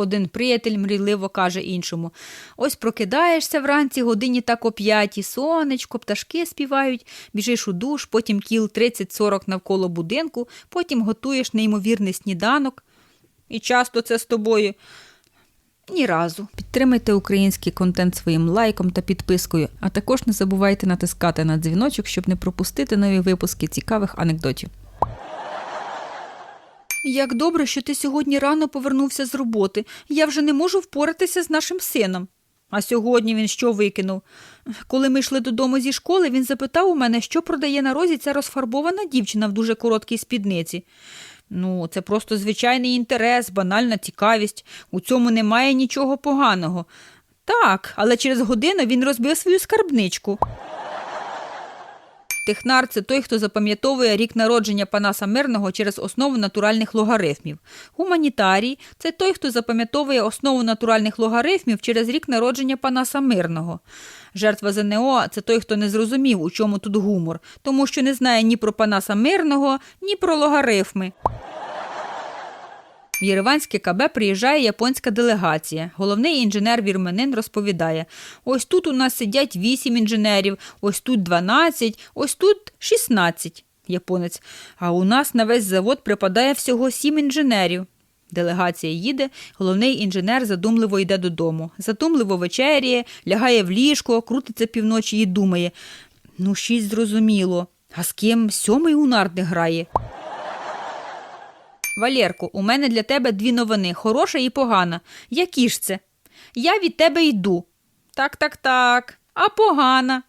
Один приятель мрійливо каже іншому: ось прокидаєшся вранці годині так о п'ятій, сонечко, пташки співають, біжиш у душ, потім кіл 30-40 навколо будинку, потім готуєш неймовірний сніданок. І часто це з тобою. Ні разу. Підтримайте український контент своїм лайком та підпискою, а також не забувайте натискати на дзвіночок, щоб не пропустити нові випуски цікавих анекдотів. Як добре, що ти сьогодні рано повернувся з роботи. Я вже не можу впоратися з нашим сином. А сьогодні він що викинув? Коли ми йшли додому зі школи, він запитав у мене, що продає на розі ця розфарбована дівчина в дуже короткій спідниці. Ну, це просто звичайний інтерес, банальна цікавість. У цьому немає нічого поганого. Так, але через годину він розбив свою скарбничку. Технар це той, хто запам'ятовує рік народження Панаса Мирного через основу натуральних логарифмів. Гуманітарій це той, хто запам'ятовує основу натуральних логарифмів через рік народження Панаса Мирного. Жертва ЗНО це той, хто не зрозумів, у чому тут гумор, тому що не знає ні про Панаса Мирного, ні про логарифми. В Єреванське КБ приїжджає японська делегація. Головний інженер-вірменин розповідає: ось тут у нас сидять 8 інженерів, ось тут 12, ось тут 16. Японець. А у нас на весь завод припадає всього 7 інженерів. Делегація їде, головний інженер задумливо йде додому. Задумливо вечеряє, лягає в ліжко, крутиться півночі і думає: ну, шість зрозуміло. А з ким сьомий у нарди грає? Валєрко, у мене для тебе дві новини хороша і погана. Які ж це? Я від тебе йду. Так, так, так. А погана.